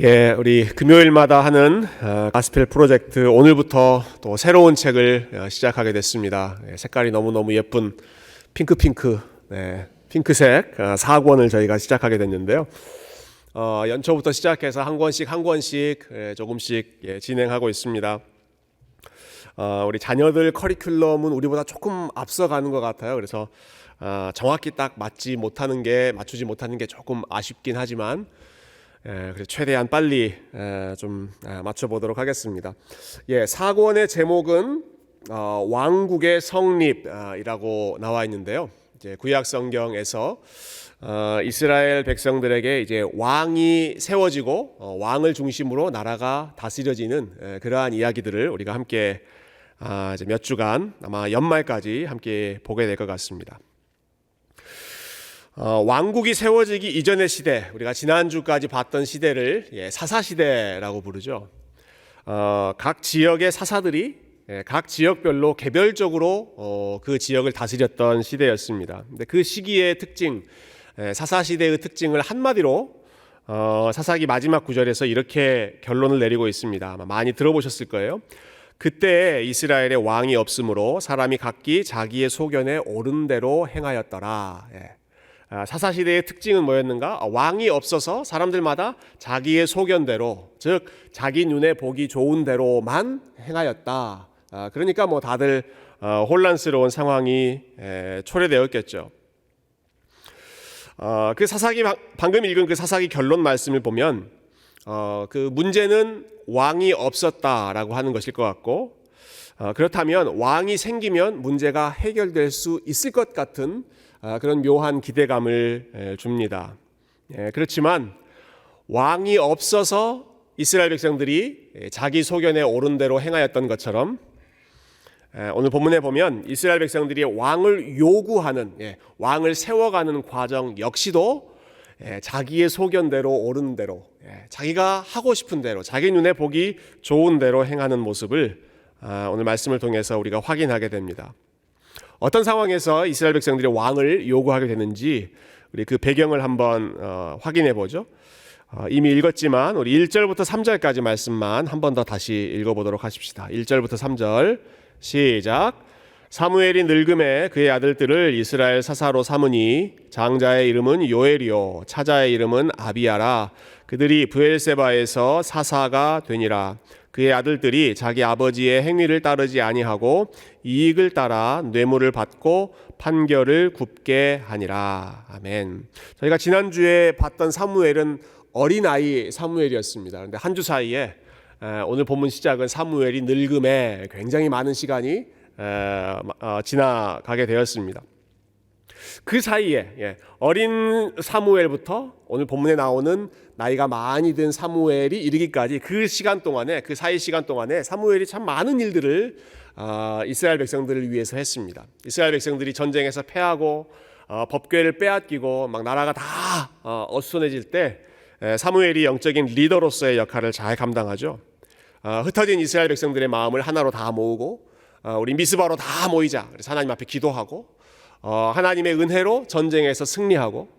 예, 우리 금요일마다 하는 어, 가스펠 프로젝트 오늘부터 또 새로운 책을 어, 시작하게 됐습니다. 예, 색깔이 너무 너무 예쁜 핑크 핑크, 네, 핑크색 어, 4권을 저희가 시작하게 됐는데요. 어, 연초부터 시작해서 한 권씩 한 권씩 예, 조금씩 예, 진행하고 있습니다. 어, 우리 자녀들 커리큘럼은 우리보다 조금 앞서가는 것 같아요. 그래서 어, 정확히 딱 맞지 못하는 게 맞추지 못하는 게 조금 아쉽긴 하지만 예, 그래 최대한 빨리 에, 좀 아, 맞춰보도록 하겠습니다. 예, 사권의 제목은 어, 왕국의 성립이라고 나와 있는데요. 이제 구약 성경에서 어, 이스라엘 백성들에게 이제 왕이 세워지고 어, 왕을 중심으로 나라가 다스려지는 에, 그러한 이야기들을 우리가 함께 아, 몇 주간 아마 연말까지 함께 보게 될 것 같습니다. 어, 왕국이 세워지기 이전의 시대, 우리가 지난주까지 봤던 시대를 예, 사사 시대라고 부르죠. 어, 각 지역의 사사들이 예, 각 지역별로 개별적으로 어, 그 지역을 다스렸던 시대였습니다. 근데 그 시기의 특징, 예, 사사 시대의 특징을 한마디로 어, 사사기 마지막 구절에서 이렇게 결론을 내리고 있습니다. 아마 많이 들어보셨을 거예요. 그때 이스라엘의 왕이 없으므로 사람이 각기 자기의 소견에 옳은 대로 행하였더라. 예. 아, 사사 시대의 특징은 뭐였는가? 아, 왕이 없어서 사람들마다 자기의 소견대로, 즉 자기 눈에 보기 좋은 대로만 행하였다. 아, 그러니까 뭐 다들 어, 혼란스러운 상황이 에, 초래되었겠죠. 어, 그 사사기 방금 읽은 그 사사기 결론 말씀을 보면 어, 그 문제는 왕이 없었다라고 하는 것일 것 같고 어, 그렇다면 왕이 생기면 문제가 해결될 수 있을 것 같은 아, 그런 묘한 기대감을 줍니다. 예, 그렇지만 왕이 없어서 이스라엘 백성들이 자기 소견에 옳은 대로 행하였던 것처럼 오늘 본문에 보면 이스라엘 백성들이 왕을 요구하는 예, 왕을 세워가는 과정 역시도 예, 자기의 소견대로 옳은 대로 자기가 하고 싶은 대로 자기 눈에 보기 좋은 대로 행하는 모습을 아, 오늘 말씀을 통해서 우리가 확인하게 됩니다. 어떤 상황에서 이스라엘 백성들이 왕을 요구하게 되는지 우리 그 배경을 한번 어, 확인해 보죠. 어, 이미 읽었지만 우리 1절부터 3절까지 말씀만 한 번 더 다시 읽어 보도록 하십시다. 1절부터 3절 시작. 사무엘이 늙음에 그의 아들들을 이스라엘 사사로 삼으니 장자의 이름은 요엘이요 차자의 이름은 아비야라 그들이 부엘세바에서 사사가 되니라 그의 아들들이 자기 아버지의 행위를 따르지 아니하고 이익을 따라 뇌물을 받고 판결을 굽게 하니라. 아멘. 저희가 지난주에 봤던 사무엘은 어린아이 사무엘이었습니다. 그런데 한 주 사이에 오늘 본문 시작은 사무엘이 늙음에 굉장히 많은 시간이 어, 지나가게 되었습니다. 그 사이에 예, 어린 사무엘부터 오늘 본문에 나오는 나이가 많이 든 사무엘이 이르기까지 그 시간 동안에 그 사이 시간 동안에 사무엘이 참 많은 일들을 어, 이스라엘 백성들을 위해서 했습니다. 이스라엘 백성들이 전쟁에서 패하고 어, 법궤를 빼앗기고 막 나라가 다 어, 어수선해질 때 사무엘이 영적인 리더로서의 역할을 잘 감당하죠. 흩어진 이스라엘 백성들의 마음을 하나로 다 모으고 우리 미스바로 다 모이자. 그래서 하나님 앞에 기도하고 하나님의 은혜로 전쟁에서 승리하고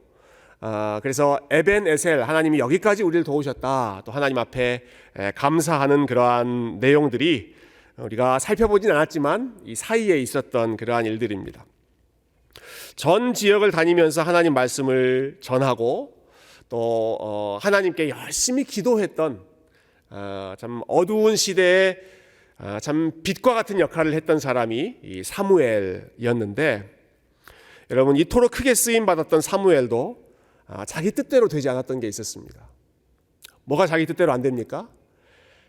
아, 그래서 에벤 에셀 하나님이 여기까지 우리를 도우셨다. 또 하나님 앞에 감사하는 그러한 내용들이 우리가 살펴보진 않았지만 이 사이에 있었던 그러한 일들입니다. 전 지역을 다니면서 하나님 말씀을 전하고 또 어, 하나님께 열심히 기도했던 아, 참 어두운 시대에 아, 참 빛과 같은 역할을 했던 사람이 이 사무엘이었는데 여러분 이토록 크게 쓰임 받았던 사무엘도 아, 자기 뜻대로 되지 않았던 게 있었습니다. 뭐가 자기 뜻대로 안 됩니까?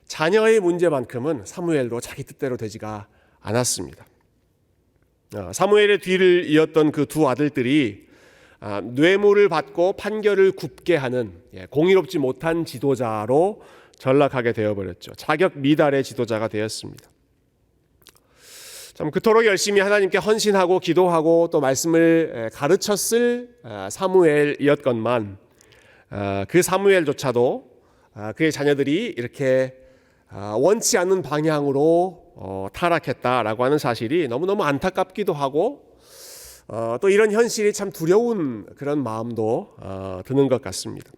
자녀의 문제만큼은 사무엘도 자기 뜻대로 되지가 않았습니다. 아, 사무엘의 뒤를 이었던 그 두 아들들이 아, 뇌물을 받고 판결을 굽게 하는 예, 공의롭지 못한 지도자로 전락하게 되어버렸죠. 자격 미달의 지도자가 되었습니다. 참 그토록 열심히 하나님께 헌신하고 기도하고 또 말씀을 가르쳤을 아, 사무엘이었건만 아, 그 사무엘조차도 아, 그의 자녀들이 이렇게 원치 않는 방향으로 어, 타락했다라고 하는 사실이 너무너무 안타깝기도 하고 어, 또 이런 현실이 참 두려운 그런 마음도 어, 드는 것 같습니다.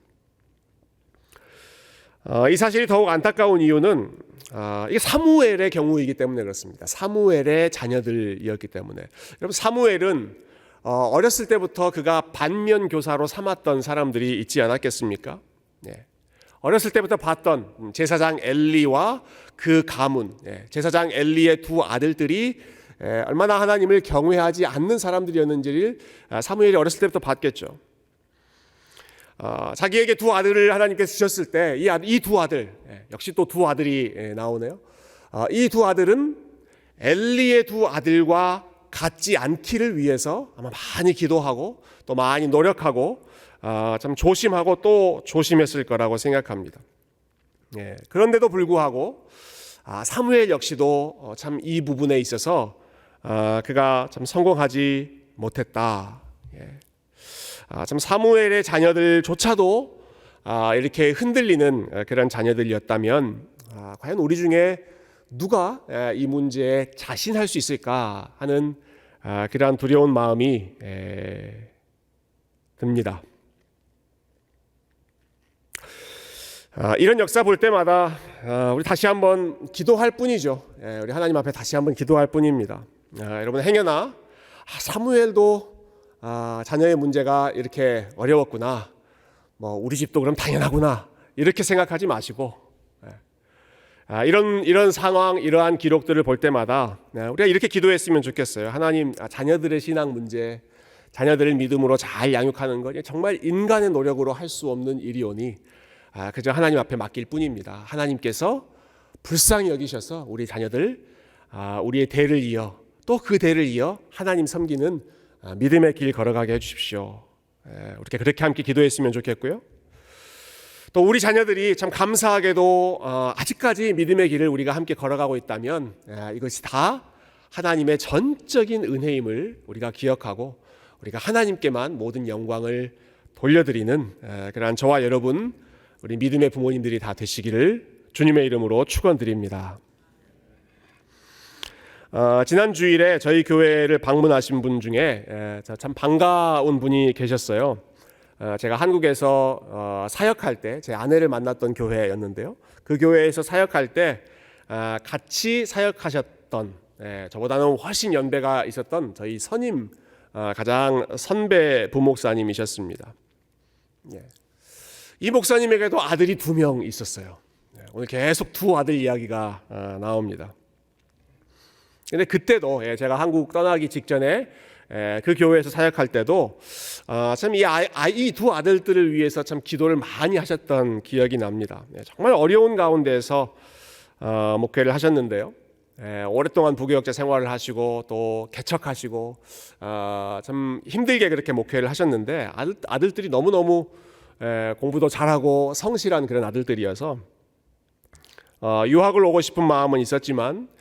어, 이 사실이 더욱 안타까운 이유는 아, 이게 사무엘의 경우이기 때문에 그렇습니다. 사무엘의 자녀들이었기 때문에 여러분 사무엘은 어, 어렸을 때부터 그가 반면 교사로 삼았던 사람들이 있지 않았겠습니까? 네. 어렸을 때부터 봤던 음, 제사장 엘리와 그 가문, 예, 제사장 엘리의 두 아들들이 예, 얼마나 하나님을 경외하지 않는 사람들이었는지를 아, 사무엘이 어렸을 때부터 봤겠죠. 어, 자기에게 두 아들을 하나님께서 주셨을 때 이두 아들 예, 역시 또 두 아들이 예, 나오네요. 어, 이두 아들은 엘리의 두 아들과 같지 않기를 위해서 아마 많이 기도하고 또 많이 노력하고 아, 참 조심하고 또 조심했을 거라고 생각합니다. 예, 그런데도 불구하고 아, 사무엘 역시도 어, 참이 부분에 있어서 아, 그가 참 성공하지 못했다. 예. 아, 참 사무엘의 자녀들조차도 아, 이렇게 흔들리는 아, 그런 자녀들이었다면 아, 과연 우리 중에 누가 에, 이 문제에 자신할 수 있을까 하는 아, 그러한 두려운 마음이 에, 듭니다. 아, 이런 역사 볼 때마다 아, 우리 다시 한번 기도할 뿐이죠. 예, 우리 하나님 앞에 다시 한번 기도할 뿐입니다. 아, 여러분 행여나 아, 사무엘도 아, 자녀의 문제가 이렇게 어려웠구나. 뭐 우리 집도 그럼 당연하구나. 이렇게 생각하지 마시고 예. 아, 이런 이런 상황, 이러한 기록들을 볼 때마다 네, 우리가 이렇게 기도했으면 좋겠어요. 하나님, 아, 자녀들의 신앙 문제, 자녀들을 믿음으로 잘 양육하는 것 정말 인간의 노력으로 할 수 없는 일이오니 아, 그저 하나님 앞에 맡길 뿐입니다. 하나님께서 불쌍히 여기셔서 우리 자녀들, 아, 우리의 대를 이어 또 그 대를 이어 하나님 섬기는 아, 믿음의 길 걸어가게 해주십시오. 예, 우리가 그렇게 함께 기도했으면 좋겠고요. 또 우리 자녀들이 참 감사하게도 어, 아직까지 믿음의 길을 우리가 함께 걸어가고 있다면 예, 이것이 다 하나님의 전적인 은혜임을 우리가 기억하고 우리가 하나님께만 모든 영광을 돌려드리는 예, 그러한 저와 여러분 우리 믿음의 부모님들이 다 되시기를 주님의 이름으로 축원드립니다. 어, 지난 주일에 저희 교회를 방문하신 분 중에 에, 참 반가운 분이 계셨어요. 어, 제가 한국에서 어, 사역할 때 제 아내를 만났던 교회였는데요. 그 교회에서 사역할 때 아, 같이 사역하셨던 예, 저보다는 훨씬 연배가 있었던 저희 선임 아, 가장 선배 부목사님이셨습니다. 예. 이 목사님에게도 아들이 두 명 있었어요. 예, 오늘 계속 두 아들 이야기가 아, 나옵니다. 근데 그때도 예, 제가 한국 떠나기 직전에 예, 그 교회에서 사역할 때도 아, 참이 두 아들들을 위해서 참 기도를 많이 하셨던 기억이 납니다. 예, 정말 어려운 가운데서 어, 목회를 하셨는데요. 오랫동안 부교역자 생활을 하시고 또 개척하시고 아, 참 힘들게 그렇게 목회를 하셨는데 아들, 아들들이 너무 너무 공부도 잘하고 성실한 그런 아들들이어서 어, 유학을 오고 싶은 마음은 있었지만 어,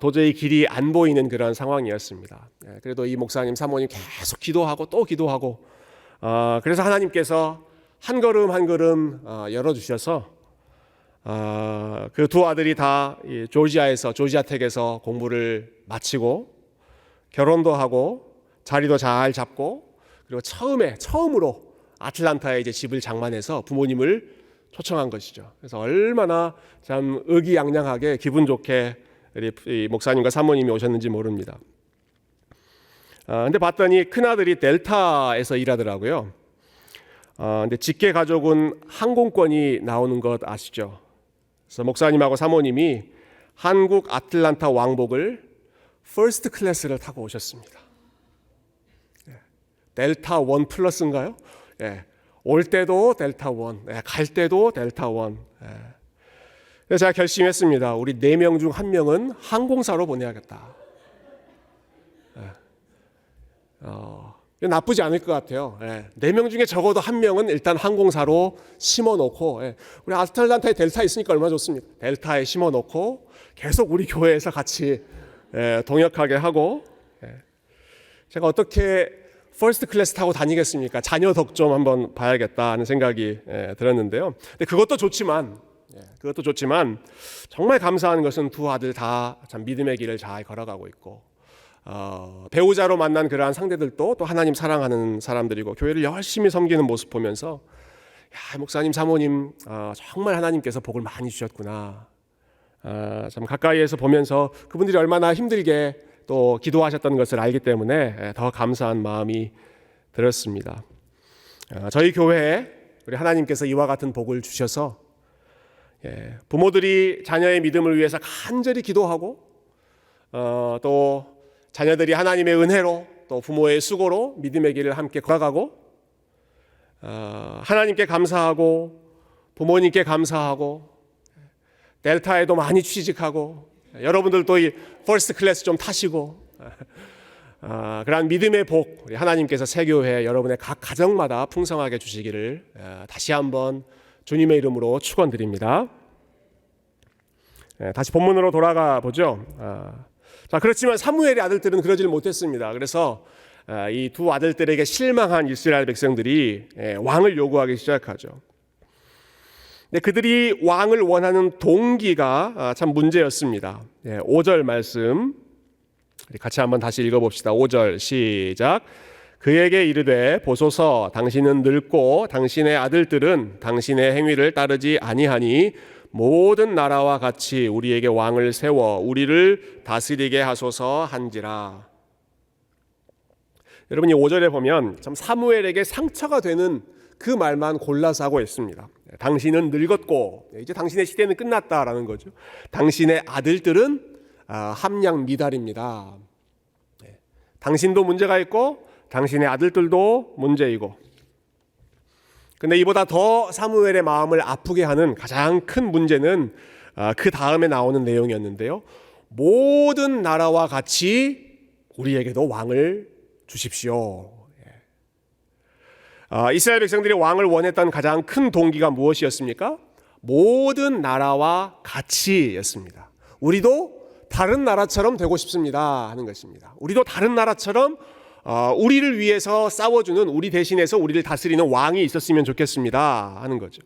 도저히 길이 안 보이는 그런 상황이었습니다. 예, 그래도 이 목사님 사모님 계속 기도하고 또 기도하고 어, 그래서 하나님께서 한 걸음 한 걸음 어, 열어 주셔서 그 두 아들이 다 조지아에서 조지아 텍에서 공부를 마치고 결혼도 하고 자리도 잘 잡고 그리고 처음에 처음으로 아틀란타에 이제 집을 장만해서 부모님을 초청한 것이죠. 그래서 얼마나 참 의기양양하게 기분 좋게 우리 목사님과 사모님이 오셨는지 모릅니다. 아, 근데 봤더니 큰 아들이 델타에서 일하더라고요. 아, 근데 직계 가족은 항공권이 나오는 것 아시죠? 그래서 목사님하고 사모님이 한국 아틀란타 왕복을 퍼스트 클래스를 타고 오셨습니다. 예. 델타 원 플러스인가요? 예. 올 때도 델타 원, 예. 갈 때도 델타 원. 예. 제가 결심했습니다. 우리 네 명 중 한 명은 항공사로 보내야겠다. 예. 어, 나쁘지 않을 것 같아요. 예. 네명 중에 적어도 한 명은 일단 항공사로 심어놓고 예. 우리 아틀란타에 델타 있으니까 얼마나 좋습니까? 델타에 심어놓고 계속 우리 교회에서 같이 예, 동역하게 하고 예. 제가 어떻게 퍼스트 클래스 타고 다니겠습니까? 자녀 덕 좀 한번 봐야겠다 하는 생각이 예, 들었는데요. 근데 그것도 좋지만 예, 그것도 좋지만 정말 감사한 것은 두 아들 다 참 믿음의 길을 잘 걸어가고 있고 어, 배우자로 만난 그러한 상대들도 또 하나님 사랑하는 사람들이고 교회를 열심히 섬기는 모습 보면서 야, 목사님, 사모님, 아, 정말 하나님께서 복을 많이 주셨구나. 아, 참 가까이에서 보면서 그분들이 얼마나 힘들게 또 기도하셨던 것을 알기 때문에 예, 더 감사한 마음이 들었습니다. 아, 저희 교회에 우리 하나님께서 이와 같은 복을 주셔서 예, 부모들이 자녀의 믿음을 위해서 간절히 기도하고 어, 또 자녀들이 하나님의 은혜로 또 부모의 수고로 믿음의 길을 함께 걸어가고 어, 하나님께 감사하고 부모님께 감사하고 델타에도 많이 취직하고 여러분들도 이 퍼스트 클래스 좀 타시고 아, 그러한 믿음의 복 하나님께서 세교회 여러분의 각 가정마다 풍성하게 주시기를 아, 다시 한번 주님의 이름으로 축원드립니다. 예, 다시 본문으로 돌아가 보죠. 아, 자 그렇지만 사무엘의 아들들은 그러질 못했습니다. 그래서 아, 이두 아들들에게 실망한 이스라엘 백성들이 예, 왕을 요구하기 시작하죠. 근데 그들이 왕을 원하는 동기가 아, 참 문제였습니다. 예, 5절 말씀 우리 같이 한번 다시 읽어봅시다. 5절 시작. 그에게 이르되 보소서 당신은 늙고 당신의 아들들은 당신의 행위를 따르지 아니하니 모든 나라와 같이 우리에게 왕을 세워 우리를 다스리게 하소서 한지라. 여러분 이 5절에 보면 참 사무엘에게 상처가 되는 그 말만 골라서 하고 있습니다. 당신은 늙었고 이제 당신의 시대는 끝났다라는 거죠. 당신의 아들들은 아, 함량 미달입니다. 네. 당신도 문제가 있고 당신의 아들들도 문제이고. 근데 이보다 더 사무엘의 마음을 아프게 하는 가장 큰 문제는 아, 그 다음에 나오는 내용이었는데요. 모든 나라와 같이 우리에게도 왕을 주십시오. 예. 아, 이스라엘 백성들이 왕을 원했던 가장 큰 동기가 무엇이었습니까? 모든 나라와 같이였습니다. 우리도 다른 나라처럼 되고 싶습니다 하는 것입니다. 우리도 다른 나라처럼 어, 우리를 위해서 싸워주는 우리 대신해서 우리를 다스리는 왕이 있었으면 좋겠습니다 하는 거죠.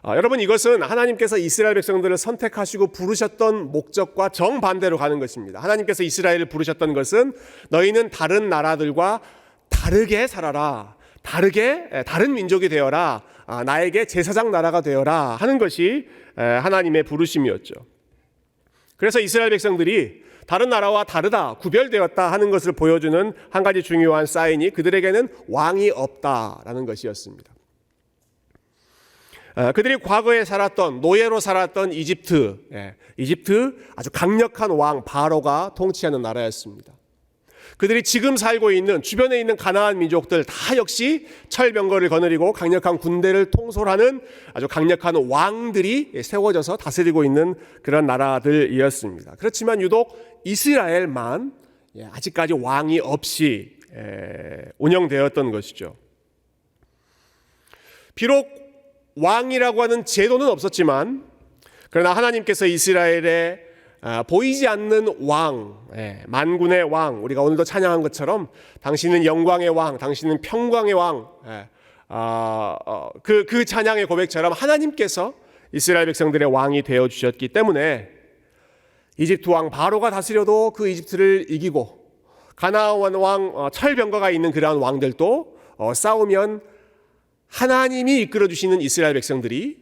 아, 여러분 이것은 하나님께서 이스라엘 백성들을 선택하시고 부르셨던 목적과 정반대로 가는 것입니다. 하나님께서 이스라엘을 부르셨던 것은 너희는 다른 나라들과 다르게 살아라. 다르게 에, 다른 민족이 되어라. 아, 나에게 제사장 나라가 되어라 하는 것이 에, 하나님의 부르심이었죠. 그래서 이스라엘 백성들이 다른 나라와 다르다, 구별되었다 하는 것을 보여주는 한 가지 중요한 사인이 그들에게는 왕이 없다라는 것이었습니다. 아, 그들이 과거에 살았던 노예로 살았던 이집트, 예, 이집트 아주 강력한 왕 바로가 통치하는 나라였습니다. 그들이 지금 살고 있는 주변에 있는 가나안 민족들 다 역시 철병거를 거느리고 강력한 군대를 통솔하는 아주 강력한 왕들이 세워져서 다스리고 있는 그런 나라들이었습니다. 그렇지만 유독 이스라엘만 예, 아직까지 왕이 없이 예, 운영되었던 것이죠. 비록 왕이라고 하는 제도는 없었지만 그러나 하나님께서 이스라엘에 아, 보이지 않는 왕, 예, 만군의 왕, 우리가 오늘도 찬양한 것처럼 당신은 영광의 왕, 당신은 평광의 왕, 예, 아, 어, 그, 그 찬양의 고백처럼 하나님께서 이스라엘 백성들의 왕이 되어 주셨기 때문에 이집트 왕 바로가 다스려도 그 이집트를 이기고 가나안 왕 어, 철병거가 있는 그러한 왕들도 어, 싸우면 하나님이 이끌어 주시는 이스라엘 백성들이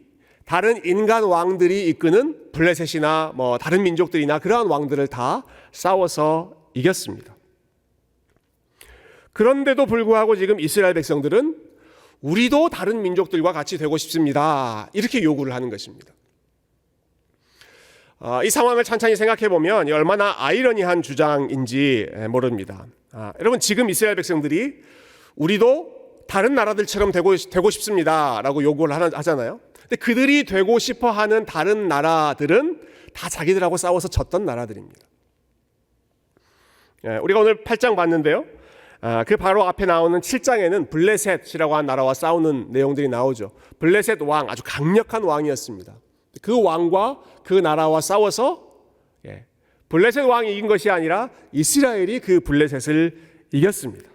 다른 인간 왕들이 이끄는 블레셋이나 뭐 다른 민족들이나 그러한 왕들을 다 싸워서 이겼습니다. 그런데도 불구하고 지금 이스라엘 백성들은 우리도 다른 민족들과 같이 되고 싶습니다. 이렇게 요구를 하는 것입니다. 아, 이 상황을 찬찬히 생각해 보면 얼마나 아이러니한 주장인지 모릅니다. 아, 여러분 지금 이스라엘 백성들이 우리도 다른 나라들처럼 되고, 되고 싶습니다라고 요구를 하잖아요. 근데 그들이 되고 싶어 하는 다른 나라들은 다 자기들하고 싸워서 졌던 나라들입니다. 예, 우리가 오늘 8장 봤는데요. 아, 그 바로 앞에 나오는 7장에는 블레셋이라고 한 나라와 싸우는 내용들이 나오죠. 블레셋 왕, 아주 강력한 왕이었습니다. 그 왕과 그 나라와 싸워서 예, 블레셋 왕이 이긴 것이 아니라 이스라엘이 그 블레셋을 이겼습니다.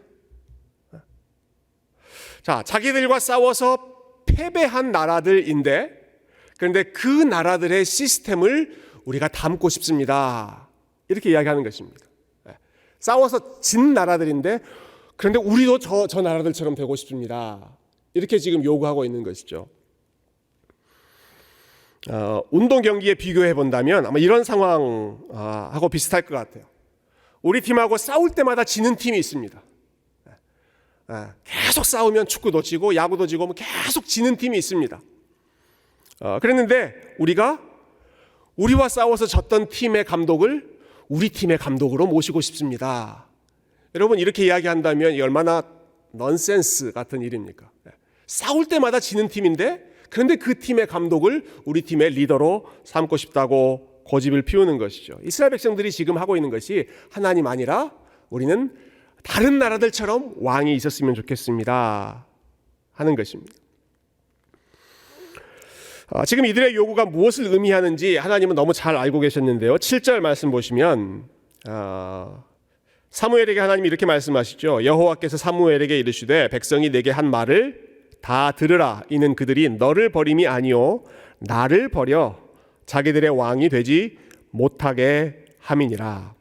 자, 자기들과 싸워서 패배한 나라들인데 그런데 그 나라들의 시스템을 우리가 담고 싶습니다. 이렇게 이야기하는 것입니다. 예. 싸워서 진 나라들인데 그런데 우리도 저, 저 나라들처럼 되고 싶습니다. 이렇게 지금 요구하고 있는 것이죠. 어, 운동 경기에 비교해 본다면 아마 이런 상황하고 비슷할 것 같아요. 우리 팀하고 싸울 때마다 지는 팀이 있습니다. 예, 계속 싸우면 축구도 지고 야구도 지고 뭐 계속 지는 팀이 있습니다. 어, 그랬는데 우리가 우리와 싸워서 졌던 팀의 감독을 우리 팀의 감독으로 모시고 싶습니다. 여러분 이렇게 이야기한다면 이 얼마나 넌센스 같은 일입니까? 예, 싸울 때마다 지는 팀인데 그런데 그 팀의 감독을 우리 팀의 리더로 삼고 싶다고 고집을 피우는 것이죠. 이스라엘 백성들이 지금 하고 있는 것이 하나님 아니라 우리는 다른 나라들처럼 왕이 있었으면 좋겠습니다. 하는 것입니다. 아, 지금 이들의 요구가 무엇을 의미하는지 하나님은 너무 잘 알고 계셨는데요. 7절 말씀 보시면 아, 사무엘에게 하나님이 이렇게 말씀하시죠. 여호와께서 사무엘에게 이르시되 백성이 내게 한 말을 다 들으라. 이는 그들이 너를 버림이 아니요 나를 버려 자기들의 왕이 되지 못하게 함이니라.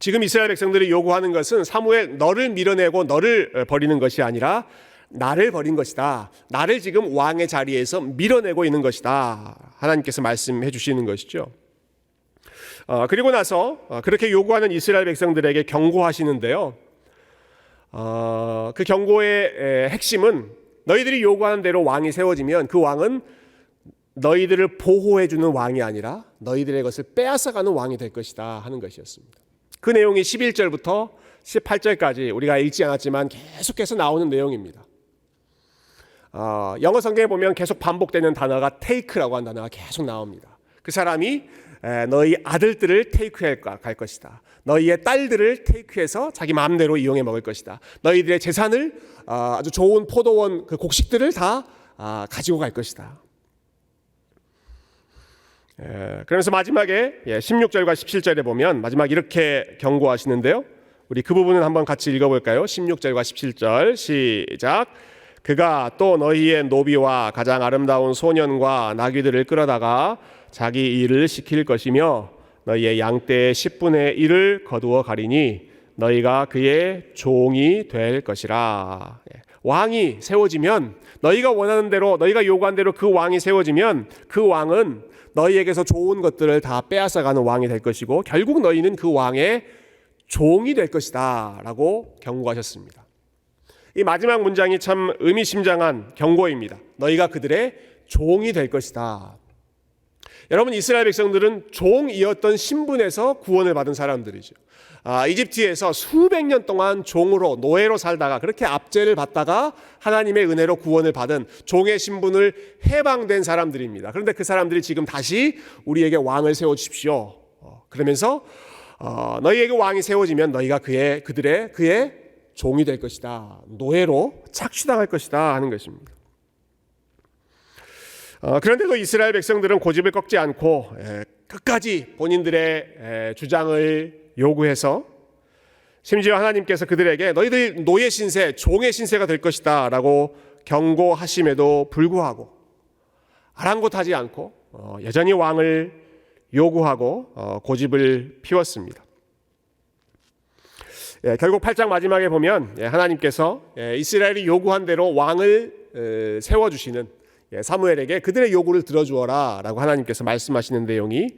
지금 이스라엘 백성들이 요구하는 것은 사무엘 너를 밀어내고 너를 버리는 것이 아니라 나를 버린 것이다. 나를 지금 왕의 자리에서 밀어내고 있는 것이다. 하나님께서 말씀해 주시는 것이죠. 어, 그리고 나서 어, 그렇게 요구하는 이스라엘 백성들에게 경고하시는데요. 어, 그 경고의 에, 핵심은 너희들이 요구하는 대로 왕이 세워지면 그 왕은 너희들을 보호해 주는 왕이 아니라 너희들의 것을 빼앗아가는 왕이 될 것이다 하는 것이었습니다. 그 내용이 11절부터 18절까지 우리가 읽지 않았지만 계속해서 나오는 내용입니다. 어, 영어 성경에 보면 계속 반복되는 단어가 take라고 하는 단어가 계속 나옵니다. 그 사람이 에, 너희 아들들을 테이크해 갈 것이다. 너희의 딸들을 테이크해서 자기 마음대로 이용해 먹을 것이다. 너희들의 재산을 어, 아주 좋은 포도원 그 곡식들을 다 아, 가지고 갈 것이다. 예, 그러면서 마지막에 예, 16절과 17절에 보면 마지막 이렇게 경고하시는데요. 우리 그 부분은 한번 같이 읽어볼까요? 16절과 17절 시작. 그가 또 너희의 노비와 가장 아름다운 소년과 나귀들을 끌어다가 자기 일을 시킬 것이며 너희의 양떼의 10분의 1을 거두어 가리니 너희가 그의 종이 될 것이라. 예, 왕이 세워지면 너희가 원하는 대로 너희가 요구한 대로 그 왕이 세워지면 그 왕은 너희에게서 좋은 것들을 다 빼앗아가는 왕이 될 것이고 결국 너희는 그 왕의 종이 될 것이다 라고 경고하셨습니다. 이 마지막 문장이 참 의미심장한 경고입니다. 너희가 그들의 종이 될 것이다. 여러분 이스라엘 백성들은 종이었던 신분에서 구원을 받은 사람들이죠. 아, 이집트에서 수백 년 동안 종으로 노예로 살다가 그렇게 압제를 받다가 하나님의 은혜로 구원을 받은 종의 신분을 해방된 사람들입니다. 그런데 그 사람들이 지금 다시 우리에게 왕을 세워 주십시오. 어, 그러면서 어, 너희에게 왕이 세워지면 너희가 그의 그들의 그의 종이 될 것이다. 노예로 착취당할 것이다 하는 것입니다. 어, 그런데도 이스라엘 백성들은 고집을 꺾지 않고 에, 끝까지 본인들의 에, 주장을 요구해서 심지어 하나님께서 그들에게 너희들 노예 신세, 종의 신세가 될 것이다 라고 경고하심에도 불구하고 아랑곳하지 않고 어, 여전히 왕을 요구하고 어, 고집을 피웠습니다. 예, 결국 8장 마지막에 보면 예, 하나님께서 예, 이스라엘이 요구한 대로 왕을 에, 세워주시는 예, 사무엘에게 그들의 요구를 들어주어라 라고 하나님께서 말씀하시는 내용이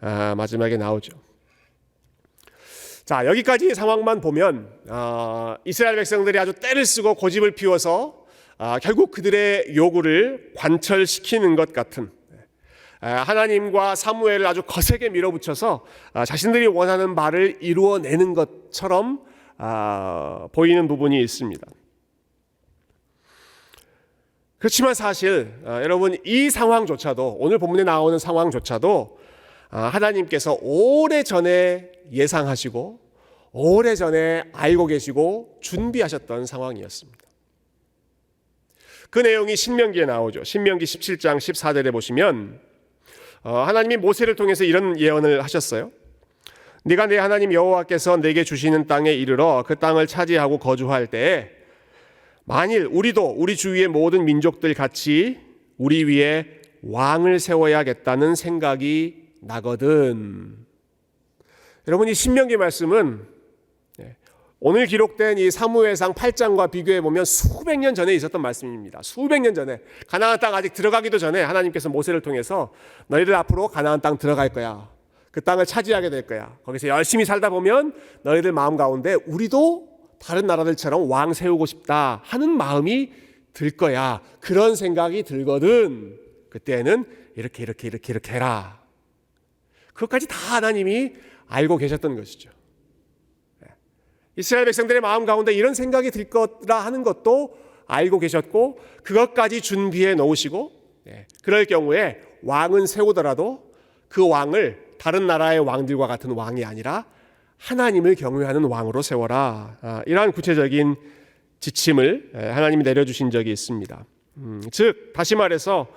아, 마지막에 나오죠. 자 여기까지 상황만 보면 아, 이스라엘 백성들이 아주 때를 쓰고 고집을 피워서 아, 결국 그들의 요구를 관철시키는 것 같은 아, 하나님과 사무엘을 아주 거세게 밀어붙여서 아, 자신들이 원하는 말을 이루어내는 것처럼 아, 보이는 부분이 있습니다. 그렇지만 사실 아, 여러분 이 상황조차도 오늘 본문에 나오는 상황조차도 아, 하나님께서 오래 전에 예상하시고 오래 전에 알고 계시고 준비하셨던 상황이었습니다. 그 내용이 신명기에 나오죠. 신명기 17장 14절에 보시면 어, 하나님이 모세를 통해서 이런 예언을 하셨어요. 네가 내 하나님 여호와께서 내게 주시는 땅에 이르러 그 땅을 차지하고 거주할 때에 만일 우리도 우리 주위의 모든 민족들 같이 우리 위에 왕을 세워야겠다는 생각이 나거든. 여러분 이 신명기 말씀은 오늘 기록된 이 사무엘상 8장과 비교해 보면 수백 년 전에 있었던 말씀입니다. 수백 년 전에 가나안 땅 아직 들어가기도 전에 하나님께서 모세를 통해서 너희들 앞으로 가나안 땅 들어갈 거야. 그 땅을 차지하게 될 거야. 거기서 열심히 살다 보면 너희들 마음 가운데 우리도 다른 나라들처럼 왕 세우고 싶다 하는 마음이 들 거야. 그런 생각이 들거든. 그때는 이렇게 이렇게 이렇게 이렇게 해라. 그것까지 다 하나님이 알고 계셨던 것이죠. 이스라엘 백성들의 마음 가운데 이런 생각이 들 거라 하는 것도 알고 계셨고 그것까지 준비해 놓으시고 예, 그럴 경우에 왕은 세우더라도 그 왕을 다른 나라의 왕들과 같은 왕이 아니라 하나님을 경외하는 왕으로 세워라. 아, 이러한 구체적인 지침을 예, 하나님이 내려주신 적이 있습니다. 음, 즉 다시 말해서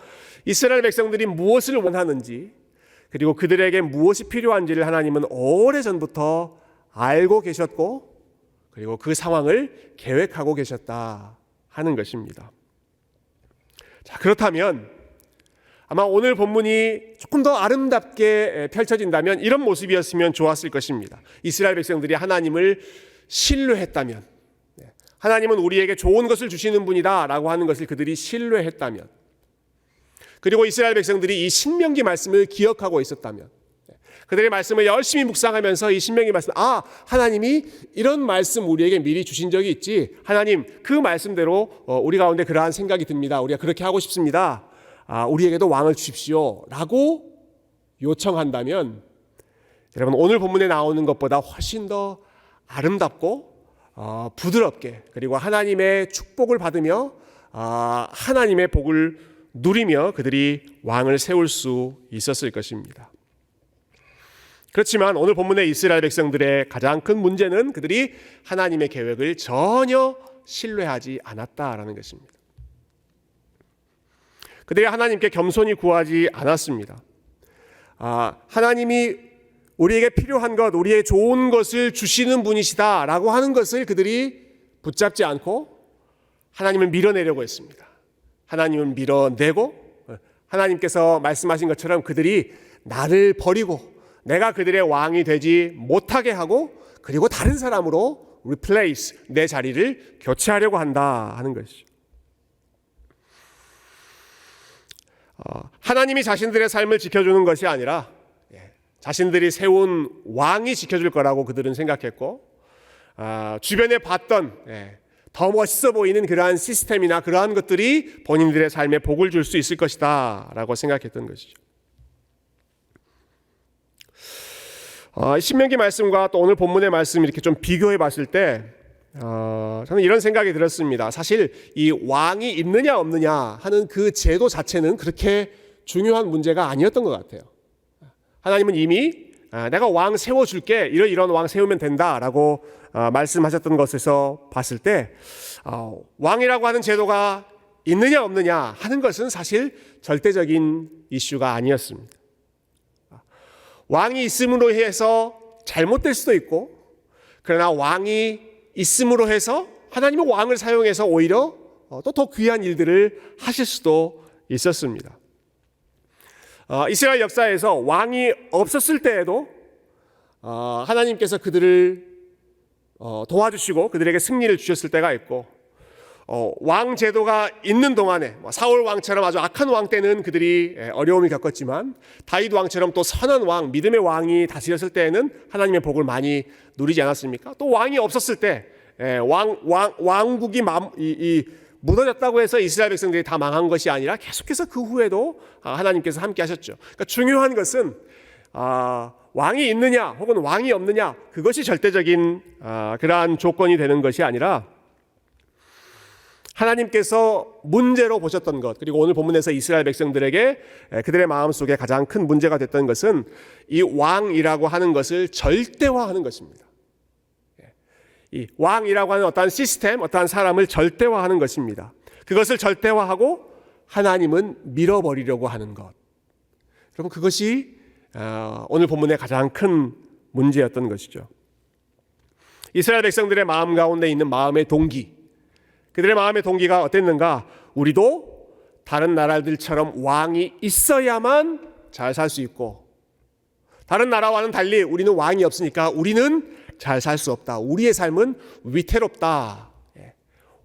이스라엘 백성들이 무엇을 원하는지 그리고 그들에게 무엇이 필요한지를 하나님은 오래 전부터 알고 계셨고 그리고 그 상황을 계획하고 계셨다 하는 것입니다. 자, 그렇다면 아마 오늘 본문이 조금 더 아름답게 펼쳐진다면 이런 모습이었으면 좋았을 것입니다. 이스라엘 백성들이 하나님을 신뢰했다면, 네, 하나님은 우리에게 좋은 것을 주시는 분이다라고 하는 것을 그들이 신뢰했다면, 그리고 이스라엘 백성들이 이 신명기 말씀을 기억하고 있었다면, 그들의 말씀을 열심히 묵상하면서 이 신명기 말씀, 아, 하나님이 이런 말씀 우리에게 미리 주신 적이 있지. 하나님, 그 말씀대로 어, 우리 가운데 그러한 생각이 듭니다. 우리가 그렇게 하고 싶습니다. 아, 우리에게도 왕을 주십시오. 라고 요청한다면, 여러분, 오늘 본문에 나오는 것보다 훨씬 더 아름답고, 어, 부드럽게, 그리고 하나님의 축복을 받으며, 아, 하나님의 복을 누리며 그들이 왕을 세울 수 있었을 것입니다. 그렇지만 오늘 본문의 이스라엘 백성들의 가장 큰 문제는 그들이 하나님의 계획을 전혀 신뢰하지 않았다라는 것입니다. 그들이 하나님께 겸손히 구하지 않았습니다. 아, 하나님이 우리에게 필요한 것, 우리의 좋은 것을 주시는 분이시다라고 하는 것을 그들이 붙잡지 않고 하나님을 밀어내려고 했습니다. 하나님을 밀어내고 하나님께서 말씀하신 것처럼 그들이 나를 버리고 내가 그들의 왕이 되지 못하게 하고 그리고 다른 사람으로 replace 내 자리를 교체하려고 한다 하는 것이죠. 어, 하나님이 자신들의 삶을 지켜주는 것이 아니라 예, 자신들이 세운 왕이 지켜줄 거라고 그들은 생각했고 아, 주변에 봤던 예, 더 멋있어 보이는 그러한 시스템이나 그러한 것들이 본인들의 삶에 복을 줄 수 있을 것이다 라고 생각했던 것이죠. 어, 신명기 말씀과 또 오늘 본문의 말씀 이렇게 좀 비교해 봤을 때 어, 저는 이런 생각이 들었습니다. 사실 이 왕이 있느냐 없느냐 하는 그 제도 자체는 그렇게 중요한 문제가 아니었던 것 같아요. 하나님은 이미 아, 내가 왕 세워줄게 이런 이런 왕 세우면 된다라고 아, 말씀하셨던 것에서 봤을 때 어, 왕이라고 하는 제도가 있느냐 없느냐 하는 것은 사실 절대적인 이슈가 아니었습니다. 왕이 있음으로 해서 잘못될 수도 있고, 그러나 왕이 있음으로 해서 하나님의 왕을 사용해서 오히려 어, 또더 귀한 일들을 하실 수도 있었습니다. 어, 이스라엘 역사에서 왕이 없었을 때에도 어, 하나님께서 그들을 도와주시고 그들에게 승리를 주셨을 때가 있고 어, 왕 제도가 있는 동안에 뭐 사울 왕처럼 아주 악한 왕 때는 그들이 예, 어려움을 겪었지만 다윗 왕처럼 또 선한 왕, 믿음의 왕이 다스렸을 때에는 하나님의 복을 많이 누리지 않았습니까? 또 왕이 없었을 때 예, 왕, 왕, 왕국이 맘, 이, 이 무너졌다고 해서 이스라엘 백성들이 다 망한 것이 아니라 계속해서 그 후에도 아, 하나님께서 함께 하셨죠. 그러니까 중요한 것은 아, 왕이 있느냐 혹은 왕이 없느냐 그것이 절대적인 아, 그러한 조건이 되는 것이 아니라 하나님께서 문제로 보셨던 것, 그리고 오늘 본문에서 이스라엘 백성들에게 그들의 마음 속에 가장 큰 문제가 됐던 것은 이 왕이라고 하는 것을 절대화하는 것입니다. 예. 이 왕이라고 하는 어떠한 시스템, 어떠한 사람을 절대화하는 것입니다. 그것을 절대화하고 하나님은 밀어버리려고 하는 것. 여러분, 그것이 어, 오늘 본문의 가장 큰 문제였던 것이죠. 이스라엘 백성들의 마음 가운데 있는 마음의 동기, 그들의 마음의 동기가 어땠는가? 우리도 다른 나라들처럼 왕이 있어야만 잘 살 수 있고 다른 나라와는 달리 우리는 왕이 없으니까 우리는 잘 살 수 없다. 우리의 삶은 위태롭다. 예.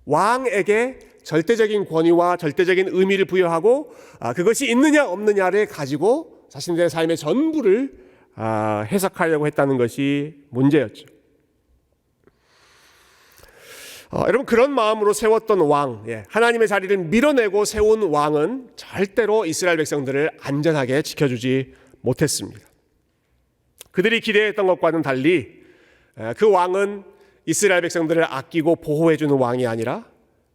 왕에게 절대적인 권위와 절대적인 의미를 부여하고 아, 그것이 있느냐 없느냐를 가지고 자신들의 삶의 전부를 아, 해석하려고 했다는 것이 문제였죠. 어, 여러분 그런 마음으로 세웠던 왕, 예, 하나님의 자리를 밀어내고 세운 왕은 절대로 이스라엘 백성들을 안전하게 지켜주지 못했습니다. 그들이 기대했던 것과는 달리 에, 그 왕은 이스라엘 백성들을 아끼고 보호해주는 왕이 아니라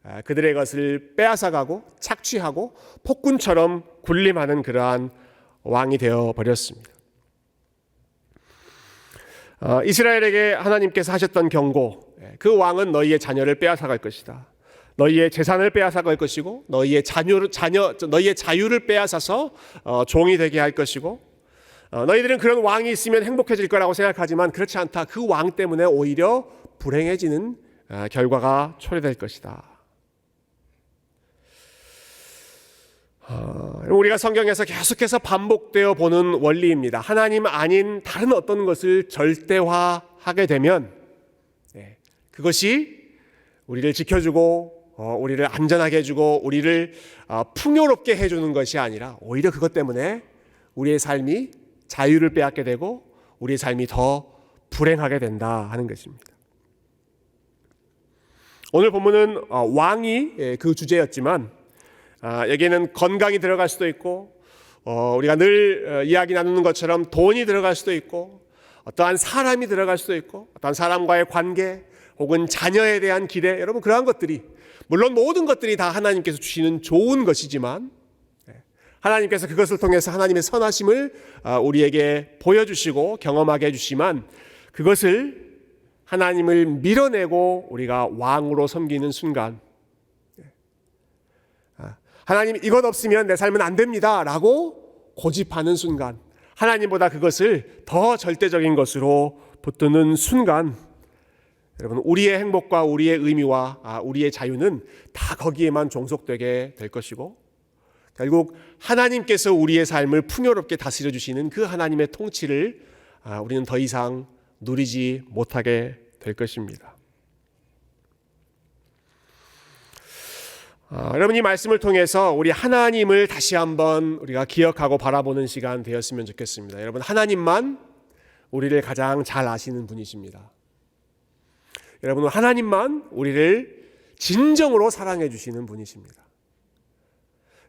에, 그들의 것을 빼앗아가고 착취하고 폭군처럼 군림하는 그러한 왕이 되어 버렸습니다. 어, 이스라엘에게 하나님께서 하셨던 경고, 예, 그 왕은 너희의 자녀를 빼앗아갈 것이다. 너희의 재산을 빼앗아갈 것이고, 너희의 자녀, 자녀, 너희의 자유를 빼앗아서 어, 종이 되게 할 것이고, 어, 너희들은 그런 왕이 있으면 행복해질 거라고 생각하지만 그렇지 않다. 그 왕 때문에 오히려 불행해지는 어, 결과가 초래될 것이다. 어, 우리가 성경에서 계속해서 반복되어 보는 원리입니다. 하나님 아닌 다른 어떤 것을 절대화하게 되면 네, 그것이 우리를 지켜주고 어, 우리를 안전하게 해주고 우리를 어, 풍요롭게 해주는 것이 아니라 오히려 그것 때문에 우리의 삶이 자유를 빼앗게 되고 우리의 삶이 더 불행하게 된다 하는 것입니다. 오늘 본문은 어, 왕이 예, 그 주제였지만 아, 여기에는 건강이 들어갈 수도 있고 어, 우리가 늘 어, 이야기 나누는 것처럼 돈이 들어갈 수도 있고 어떠한 사람이 들어갈 수도 있고 어떠한 사람과의 관계 혹은 자녀에 대한 기대 여러분 그러한 것들이 물론 모든 것들이 다 하나님께서 주시는 좋은 것이지만 예, 하나님께서 그것을 통해서 하나님의 선하심을 아, 우리에게 보여주시고 경험하게 해주시만 그것을 하나님을 밀어내고 우리가 왕으로 섬기는 순간 하나님 이것 없으면 내 삶은 안 됩니다. 라고 고집하는 순간, 하나님보다 그것을 더 절대적인 것으로 붙드는 순간, 여러분, 우리의 행복과 우리의 의미와 아, 우리의 자유는 다 거기에만 종속되게 될 것이고, 결국 하나님께서 우리의 삶을 풍요롭게 다스려 주시는 그 하나님의 통치를 아, 우리는 더 이상 누리지 못하게 될 것입니다. 어, 여러분 이 말씀을 통해서 우리 하나님을 다시 한번 우리가 기억하고 바라보는 시간 되었으면 좋겠습니다. 여러분 하나님만 우리를 가장 잘 아시는 분이십니다. 여러분 하나님만 우리를 진정으로 사랑해 주시는 분이십니다.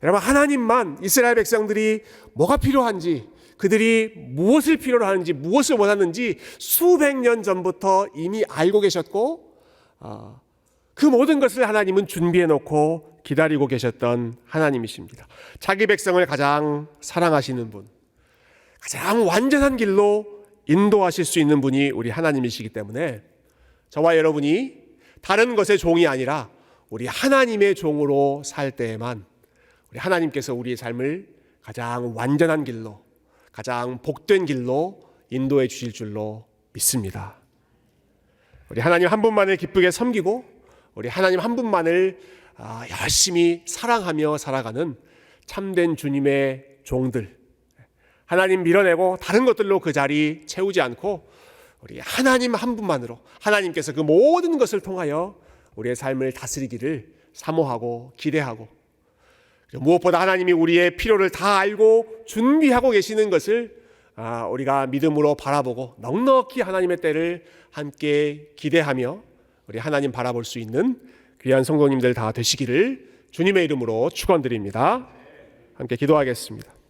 여러분 하나님만 이스라엘 백성들이 뭐가 필요한지 그들이 무엇을 필요로 하는지 무엇을 원하는지 수백 년 전부터 이미 알고 계셨고 어, 그 모든 것을 하나님은 준비해 놓고 기다리고 계셨던 하나님이십니다. 자기 백성을 가장 사랑하시는 분, 가장 완전한 길로 인도하실 수 있는 분이 우리 하나님이시기 때문에 저와 여러분이 다른 것의 종이 아니라 우리 하나님의 종으로 살 때에만 우리 하나님께서 우리의 삶을 가장 완전한 길로, 가장 복된 길로 인도해 주실 줄로 믿습니다. 우리 하나님 한 분만을 기쁘게 섬기고 우리 하나님 한 분만을 아, 열심히 사랑하며 살아가는 참된 주님의 종들. 하나님 밀어내고 다른 것들로 그 자리 채우지 않고 우리 하나님 한 분만으로 하나님께서 그 모든 것을 통하여 우리의 삶을 다스리기를 사모하고 기대하고 무엇보다 하나님이 우리의 필요를 다 알고 준비하고 계시는 것을 아, 우리가 믿음으로 바라보고 넉넉히 하나님의 때를 함께 기대하며 우리 하나님 바라볼 수 있는 귀한 성도님들 다 되시기를 주님의 이름으로 축원드립니다. 함께 기도하겠습니다.